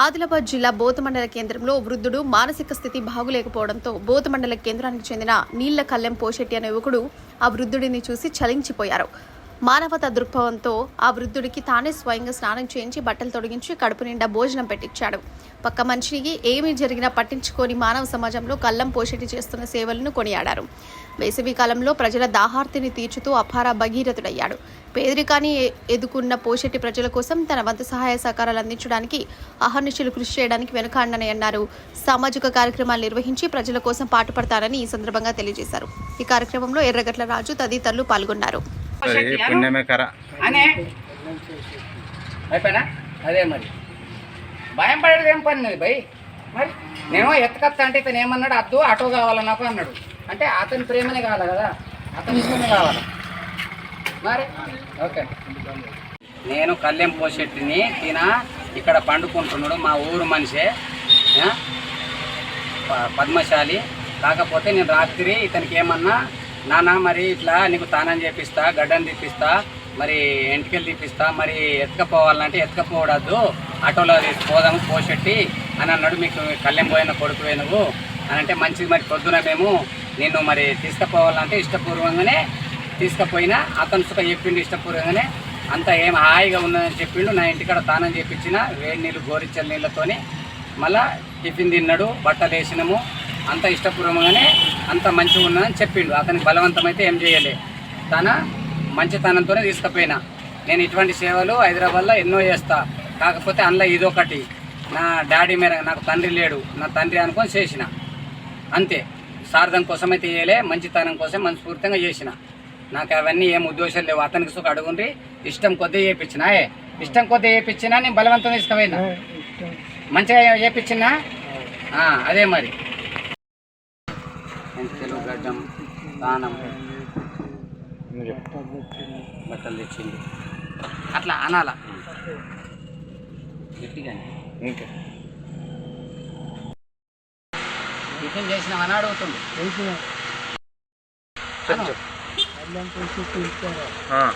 ఆదిలాబాద్ జిల్లా బోతు మండల కేంద్రంలో వృద్ధుడు మానసిక స్థితి బాగులేకపోవడంతో బోతు మండల కేంద్రానికి చెందిన నీళ్ళ కల్లెం పోషెట్టి అనే యువకుడు ఆ వృద్ధుడిని చూసి చలించిపోయారు. మానవత దృక్పథంతో ఆ వృద్ధుడికి తానే స్వయంగా స్నానం చేయించి బట్టలు తొడిగించి కడుపు నిండా భోజనం పెట్టించాడు. పక్క మనిషికి ఏమీ జరిగినా పట్టించుకొని మానవ సమాజంలో కళ్ళం పోషెట్టి చేస్తున్న సేవలను కొనియాడారు. వేసవి కాలంలో ప్రజల దాహార్తిని తీర్చుతూ అపార భగీరథుడయ్యాడు. పేదరికాన్ని ఎ- ఎదుకున్న పోషెట్టి ప్రజల కోసం తన వంతు సహాయ సహకారాలు అందించడానికి అహర్నిశలు కృషి చేయడానికి వెనుకాండని అన్నారు. సామాజిక కార్యక్రమాలు నిర్వహించి ప్రజల కోసం పాటుపడతారని ఈ సందర్భంగా తెలియజేశారు. ఈ కార్యక్రమంలో ఎర్రగట్ల రాజు తదితరులు పాల్గొన్నారు. పుణ్యమే కర. అనే? అయిపోయినా? అదే మరి. భయం పడేది ఏం పని లేదు భయ్. మరి నేను ఎత్తకత్త అంటే ఇతను ఏమన్నాడు? అద్దు ఆటో కావాలా నాకు అన్నాడు. అంటే అతని ప్రేమనే కావాలి కదా? అతని ఇష్టమే కావాలి? మరి? ఓకే. నేను కళ్యాణ్ పోషెట్టిని తిన ఇక్కడ పండుకుంటున్నాడు మా ఊరు మనిషే. పద్మశాలి. కాకపోతే నేను రాత్రి ఇతనికి ఏమన్నా నాన్న మరి ఇట్లా నీకు తానం చేపిస్తా గడ్డను తీపిస్తా మరి ఎంటికలు తీపిస్తా మరి ఎత్తుకపోవాలంటే ఎత్తుకపోవడద్దు. ఆటోలో పోదాము పోషెట్టి అని అన్నాడు. మీకు కళ్ళెం పోయిన కొడుకువే నువ్వు. అని అంటే మంచిది మరి పొద్దున మేము నిన్ను మరి తీసుకుపోవాలంటే ఇష్టపూర్వకంగానే తీసుకుపోయినా అతను సుఖ చెప్పిండు ఇష్టపూర్వకంగానే అంత ఏం హాయిగా ఉన్నదని చెప్పిండు. నా ఇంటికాడ తానం చేపించిన వేడి నీళ్ళు గోరిచ్చల నీళ్ళతోని మళ్ళా టిఫిన్ తిన్నాడు బట్టలు వేసినాము. అంత ఇష్టపూర్వకంగానే అంత మంచిగా ఉన్నదని చెప్పిండు. అతనికి బలవంతమైతే ఏం చేయలే. తన మంచితనంతోనే తీసుకుపోయినా. నేను ఇటువంటి సేవలు హైదరాబాద్లో ఎన్నో చేస్తా. కాకపోతే అందులో ఇదొకటి. నా డాడీ మేర నాకు తండ్రి లేడు. నా తండ్రి అనుకొని చేసిన. అంతే. సార్థం కోసం అయితే చేయలే మంచితనం కోసం మనస్ఫూర్తిగా చేసిన. నాకు అవన్నీ ఏం ఉద్దేశాలు లేవు. అతనికి సుఖ అడుగుండ్రి. ఇష్టం కొద్దిగా చేయించిన ఏ ఇష్టం కొద్దిగా చేయించినా నేను బలవంతం తీసుకుపోయినా. మంచిగా చేయించినా అదే మరి. తెలుగు గడ్డం దానం. బట్టలు తెచ్చింది. అట్లా అనాల? గట్టిగానే. ఇంకా. టిఫిన్ చేసిన అని అడుగుతుంది అను. ఆ.